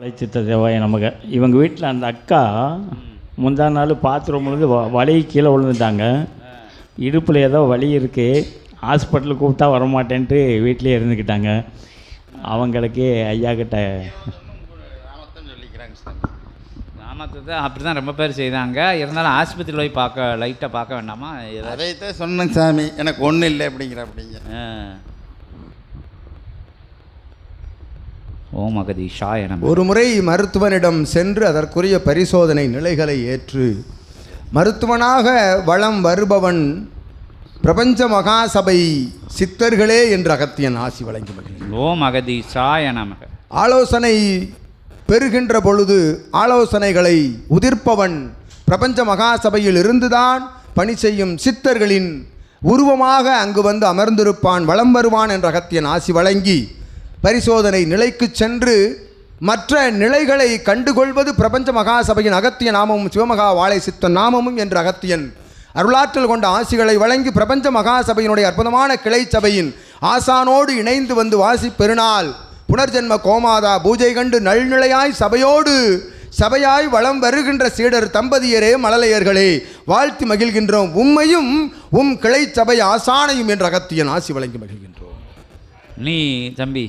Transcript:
சித்த தேவாய நமக்கு. இவங்க வீட்டில் அந்த அக்கா முந்தா நாள் பாத்ரூம் விழுந்து வ- வலி கீழே விழுந்துட்டாங்க இடுப்பில் ஏதோ வலி இருக்குது ஹாஸ்பிட்டலுக்கு கூப்பிட்டா வரமாட்டேன்ட்டு வீட்டிலே இருந்துக்கிட்டாங்க. அவங்களுக்கு ஐயா கிட்ட ராமத்தன் சொல்லிக்கிறாங்க சார். கிராமத்தை தான் அப்படி தான் ரொம்ப பேர் செய்தாங்க இருந்தாலும் ஆஸ்பத்திரியில் போய் பார்க்க லைட்டாக பார்க்க வேண்டாமா? ஏதாவது? அதைத்தான் சொன்னேன் சாமி. எனக்கு ஒன்றும் இல்லை அப்படிங்கிற அப்படிங்க ஓம் அகதீஷா என ஒரு முறை மருத்துவனிடம் சென்று அதற்குரிய பரிசோதனை நிலைகளை ஏற்று மருத்துவனாக வளம் வருபவன் பிரபஞ்ச மகாசபை சித்தர்களே என்று அகத்தியன் ஆசி வழங்கி. ஓம் அகதீஷாய நமக ஆலோசனை பெறுகின்ற பொழுது ஆலோசனைகளை உதிர்ப்பவன் பிரபஞ்ச மகாசபையில் இருந்துதான் பணி செய்யும் சித்தர்களின் உருவமாக அங்கு வந்து அமர்ந்திருப்பான் வலம் வருவான் என்ற அகத்தியன் ஆசி வழங்கி பரிசோதனை நிலைக்கு சென்று மற்ற நிலைகளை கண்டுகொள்வது பிரபஞ்ச மகாசபையின் அகத்திய நாமமும் சிவமகா வாழை சித்த நாமமும் என்ற அகத்தியன். அருளாற்றல் கொண்ட ஆசிகளை வழங்கி பிரபஞ்ச மகாசபையினுடைய அற்புதமான கிளை சபையின் ஆசானோடு இணைந்து வந்து வாசி பெருநாள். புனர்ஜென்ம கோமாதா பூஜை கண்டு நல்நிலையாய் சபையோடு சபையாய் வளம் வருகின்ற சீடர் தம்பதியரே மழலையர்களே வாழ்த்தி மகிழ்கின்றோம். உம்மையும் உம் கிளை சபை ஆசானையும் என்ற அகத்தியன் ஆசி வழங்கி மகிழ்கின்றோம். நீ தம்பி